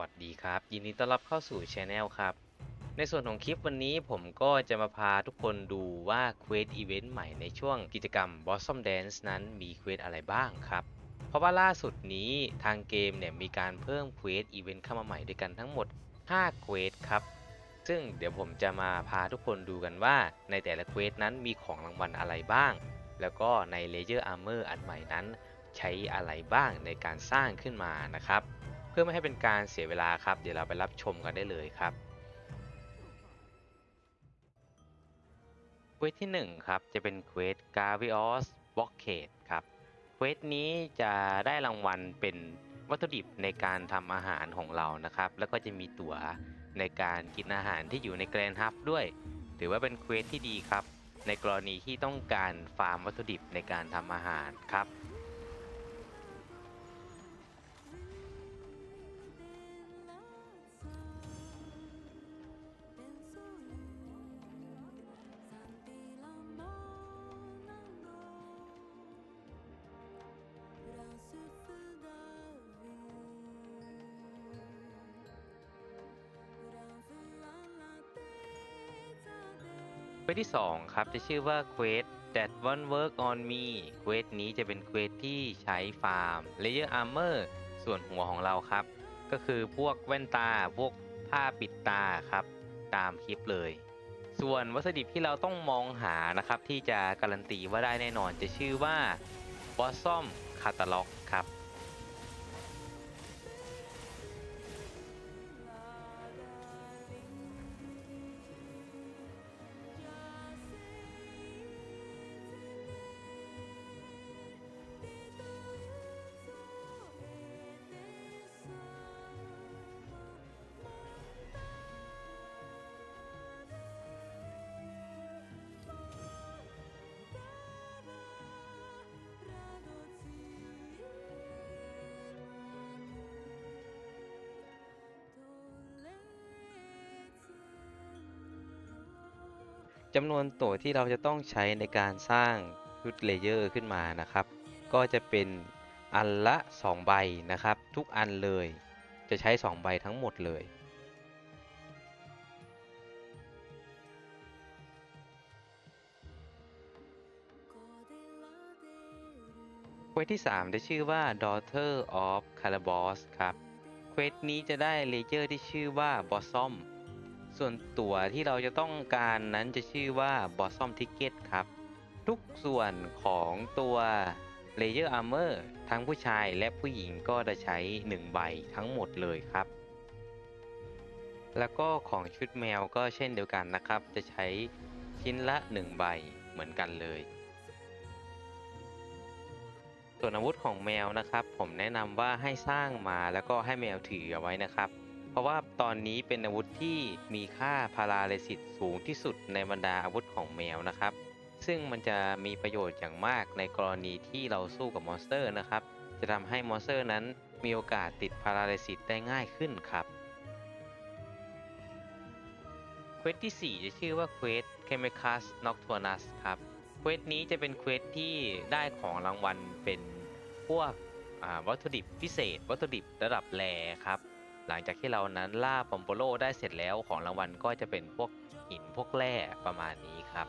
วัสดีครับ ยินดีต้อนรับเข้าสู่ช anel ครับ ในส่วนของคลิปวันนี้ผมก็จะมาพาทุกคนดูว่าเควสอีเวนต์ใหม่ในช่วงกิจกรรม Blossom Dance นั้นมีเควสอะไรบ้างครับ เพราะว่าล่าสุดนี้ทางเกมเนี่ยมีการเพิ่มเควสอีเวนต์เข้ามาใหม่ด้วยกันทั้งหมด 5 เควสครับ ซึ่งเดี๋ยวผมจะมาพาทุกคนดูกันว่า ในแต่ละเควสนั้นมีของรางวัลอะไรบ้าง แล้วก็ใน Layer Armor อันใหม่นั้น ใช้อะไรบ้างในการสร้างขึ้นมานะครับ เพื่อไม่ให้เป็นการเสียเวลาครับ เดี๋ยวเราไปรับชมกันได้เลยครับเควสที่1ครับจะเป็นเควส g a v i o s b o c k a d e ครับเควสนี้จะได้รางวัลเป็นวัตถุดิบในการทำอาหารของเรานะครับ แล้วก็จะมีตั๋วในการกินอาหารที่อยู่ในแกรนฮับด้วย ถือว่าเป็นเควสที่ดีครับ ในกรณีที่ต้องการฟาร์มวัตถุดิบในการทำอาหารครับ วสที่ 2 ครับ จะชื่อว่า Quest that one work on me เควสนี้จะเป็นเควสที่ใช้ฟาร์ม Layer Armor ส่วนหัวของเราครับ ก็คือพวกแว่นตา พวกผ้าปิดตาครับ ตามคลิปเลย ส่วนวัสดุที่เราต้องมองหานะครับ ที่จะการันตีว่าได้แน่นอนจะชื่อว่า Blossom Catalog ครับ จำนวนตัวที่เราจะต้องใช้ในการสร้างชุดเลเยอร์ขึ้นมานะครับ ก็จะเป็นอันละ 2 ใบนะครับ ทุกอันเลย จะใช้ 2 ใบทั้งหมดเลย เควสที่3จะชื่อว่า Daughter of Calaboss ครับ เควสนี้จะได้เลเยอร์ที่ชื่อว่า Blossom ส่วนตั๋วที่เราจะต้องการนั้นจะชื่อว่า Blossom Ticket ครับ ทุกส่วนของตัว Layer Armor ทั้งผู้ชายและผู้หญิงก็จะใช้ 1 ใบทั้งหมดเลยครับ แล้วก็ของชุดแมวก็เช่นเดียวกันนะครับ จะใช้ชิ้นละ 1 ใบเหมือนกันเลย ส่วนอาวุธของแมวนะครับ ผมแนะนำว่าให้สร้างมาแล้วก็ให้แมวถือเอาไว้นะครับ เพราะว่าตอนนี้เป็นอาวุธที่มีค่าพาราเลสิตสูงที่สุดในบรรดาอาวุธของแมวนะครับ ซึ่งมันจะมีประโยชน์อย่างมากในกรณีที่เราสู้กับมอนสเตอร์นะครับ จะทำให้มอนสเตอร์นั้นมีโอกาสติดพาราเลสิตได้ง่ายขึ้นครับเควสที่ 4 จะชื่อว่าเควส Chemicus Nocturnus ครับ เควสนี้จะเป็นเควสที่ได้ของรางวัลเป็นพวกอ่าวัตถุดิบพิเศษ วัตถุดิบระดับแรครับ หลังจากที่เรานั้นล่าปอมโปโลได้เสร็จแล้วของรางวัลก็จะเป็นพวกหินพวกแร่ประมาณนี้ครับ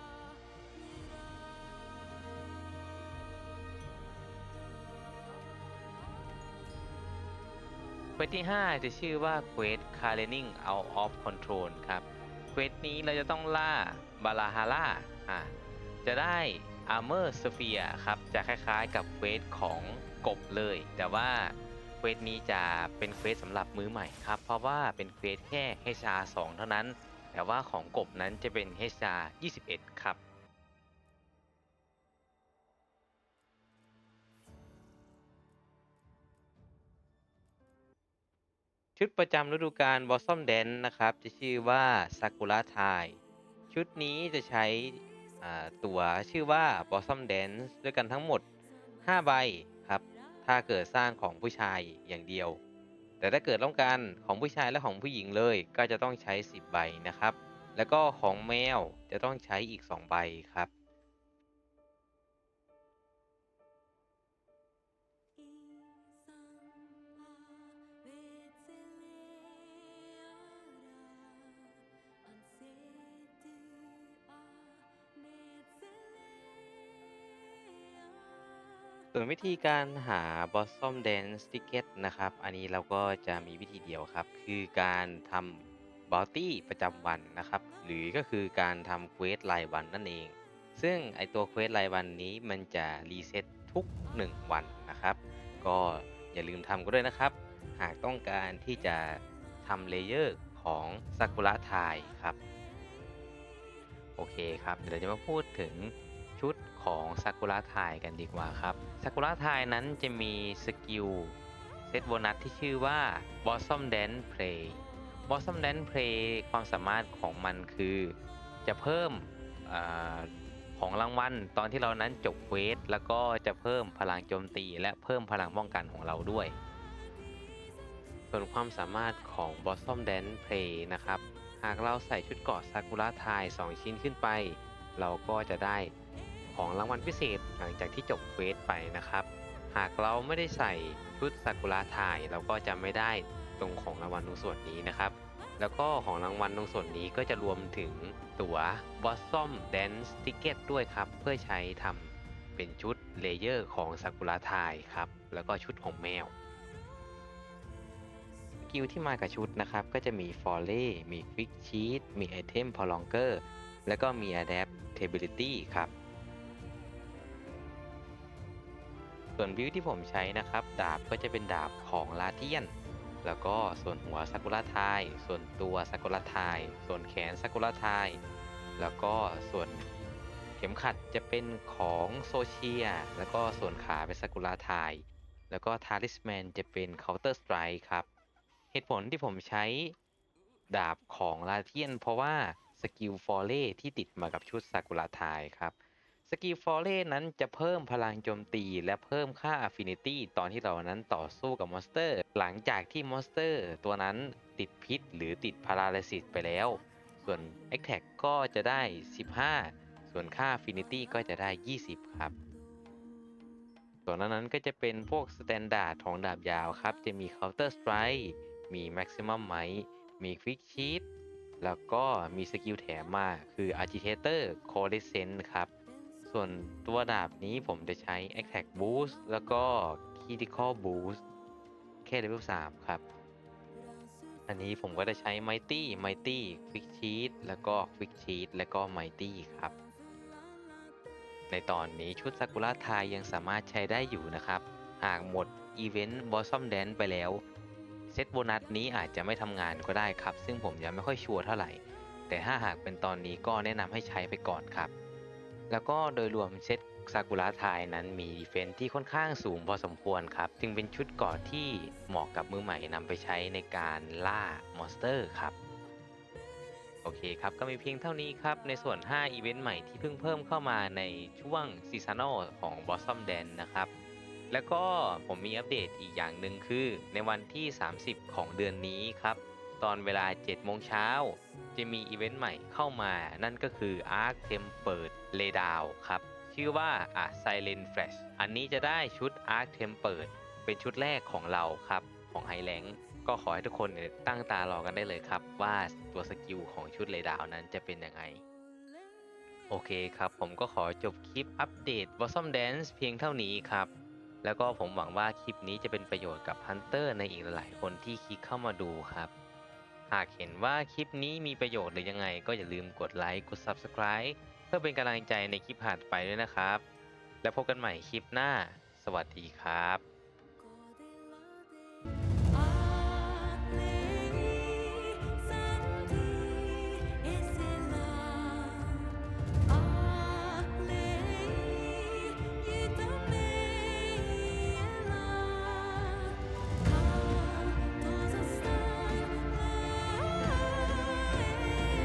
เควสที่ 5 จะชื่อว่าเควส Careening Out of Control ครับเควสนี้เราจะต้องล่าบาลาฮาร่าอ่าจะได้ Armor Sphere ครับ จะคล้ายๆกับเควสของกบเลย แต่ว่า ควสนี้จะเป็นเควสสำหรับมือใหม่ครับ เพราะว่าเป็นเควสแค่ HR 2 เท่านั้น แต่ว่าของกบนั้นจะเป็น HR 21 ครับชุดประจำฤดูกาล Blossom Dance นะครับ จะชื่อว่า Sakura Tai ชุดนี้จะใช้ตั๋วชื่อว่า Blossom Dance ด้วยกันทั้งหมด 5 ใบ ถ้าเกิดสร้างของผู้ชายอย่างเดียว แต่ถ้าเกิดต้องการของผู้ชายและของผู้หญิงเลยก็จะต้องใช้ 10 ใบนะครับ แล้วก็ของแมวจะต้องใช้อีก 2 ใบครับ「 ส่วนวิธีการหา Blossom Dance Ticket นะครับ อันนี้เราก็จะมีวิธีเดียวครับ คือการทำ Bounty ประจำวันนะครับ หรือก็คือการทำเควสรายวันนั่นเอง ซึ่งไอตัวเควสรายวันนี้มันจะรีเซ็ตทุก 1 วันนะครับ ก็อย่าลืมทำกันด้วยนะครับ หากต้องการที่จะทำเลเยอร์ของซากุระไทยครับ โอเคครับ เดี๋ยวเราจะมาพูดถึง ชุดของซากุระไทยกันดีกว่าครับซากุระไทยนั้นจะมีสกิลเซตโบนัสที่ชื่อว่า Blossom Dance Play Blossom Dance Play ความสามารถของมันคือจะเพิ่มอของรางวัลตอนที่เรานั้นจบเควสแล้วก็จะเพิ่มพลังโจมตี และเพิ่มพลังป้องกันของเราด้วย ส่วนความสามารถของ Blossom Dance Play นะครับ หากเราใส่ชุดเกราะซากุระไทย2 ชิ้นขึ้นไป เราก็จะได้ ของรางวัลพิเศษหลังจากที่จบเควสไปนะครับ หากเราไม่ได้ใส่ชุดซากุระไทยเราก็จะไม่ได้ตรงของรางวัลตรงส่วนนี้นะครับ แล้วก็ของรางวัลตรงส่วนนี้ก็จะรวมถึงตั๋ว Blossom Dance Ticket ด้วยครับ เพื่อใช้ทำเป็นชุดเลเยอร์ของซากุระไทยครับ แล้วก็ชุดของแมวกิลที่มากับชุดนะครับ ก็จะมี f o r l e มี Quick Cheat มี Item Prolonger แล้วก็มี Adaptability ครับ ส่วนบิวที่ผมใช้นะครับ ดาบก็จะเป็นดาบของลาเทียน แล้วก็ส่วนหัวซากุระไทยส่วนตัวซากุระไทยส่วนแขนซากุระไทยแล้วก็ส่วนเข็มขัดจะเป็นของโซเชีย แล้วก็ส่วนขาเป็นซากุระไทยแล้วก็ทาริสแมนจะเป็น Counter Strike ครับ เหตุผลที่ผมใช้ดาบของลาเทียน เพราะว่าสกิลฟอร์เล่ที่ติดมากับชุดซากุระไทยครับ สกิลฟอร์เล่นั้นจะเพิ่มพลังโจมตี และเพิ่มค่า Affinity ตอนที่เรานั้นต่อสู้กับมอนสเตอร์ หลังจากที่มอนสเตอร์ ตัวนั้นติดพิษหรือติดพาราลิซิสไปแล้ว ส่วน a t t a c ก็จะได้ 15 ส่วนค่า Affinity ก็จะได้ 20 ครับ ส่วนนั้นก็จะเป็นพวกสแตนดาร์ดของดาบยาวครับ จะมี Counter Strike มี Maximum Might มี Quick Cheat แล้วก็มีสกิลแถมมาคือ Agitator c o r e s c e n t ครับ ส่วนตัวดาบนี้ผมจะใช้ Attack Boost แล้วก็ Critical Boost แค่เลเวล3ครับ อันนี้ผมก็จะใช้ Mighty Mighty Quick Cheat แล้วก็ Quick Cheat แล้วก็ Mighty ครับ ในตอนนี้ชุดซากุระไทยยังสามารถใช้ได้อยู่นะครับ หากหมดอีเวนต์ Blossom Dance ไปแล้ว เซตโบนัสนี้อาจจะไม่ทำงานก็ได้ครับ ซึ่งผมยังไม่ค่อยชัวร์เท่าไหร่ แต่ถ้าหากเป็นตอนนี้ก็แนะนำให้ใช้ไปก่อนครับ แล้วก็โดยรวมเซตซากุระไทยนั้นมีดีเฟนที่ค่อนข้างสูงพอสมควรครับ จึงเป็นชุดเกราะที่เหมาะกับมือใหม่นำไปใช้ในการล่ามอนสเตอร์ครับ โอเคครับ ก็มีเพียงเท่านี้ครับ ในส่วน 5 อีเวนต์ใหม่ที่เพิ่งเพิ่มเข้ามาในช่วงซีซันอลของ Blossom Dance นะครับ แล้วก็ผมมีอัปเดตอีกอย่างหนึ่งคือในวันที่ 30 ของเดือนนี้ครับ ตอนเวลา 7 โมงเช้า จะมีอีเวนต์ใหม่เข้ามา นั่นก็คือ Arc Tempered l a y d o w n ครับ ชื่อว่า A Silent Flash อันนี้จะได้ชุด Arc t e m p e r e เป็นชุดแรกของเราครับ ของไฮแลงก็ขอให้ทุกคนเนี่ยตั้งตารอกันได้เลยครับ ว่าตัวสกิลของชุดเลดาวนั้นจะเป็นยังไงโอเคครับ ผมก็ขอจบคลิปอัปเดต Blossom Dance เพียงเท่านี้ครับ แล้วก็ผมหวังว่าคลิปนี้จะเป็นประโยชน์กับฮันเตอร์ในอีกหลายคนที่คลิกเข้ามาดูครับ หากเห็นว่าคลิปนี้มีประโยชน์หรือยังไง ก็อย่าลืมกดไลค์กด Subscribe เพื่อเป็นกำลังใจในคลิปถัดไปด้วยนะครับ แล้วพบกันใหม่คลิปหน้า สวัสดีครับ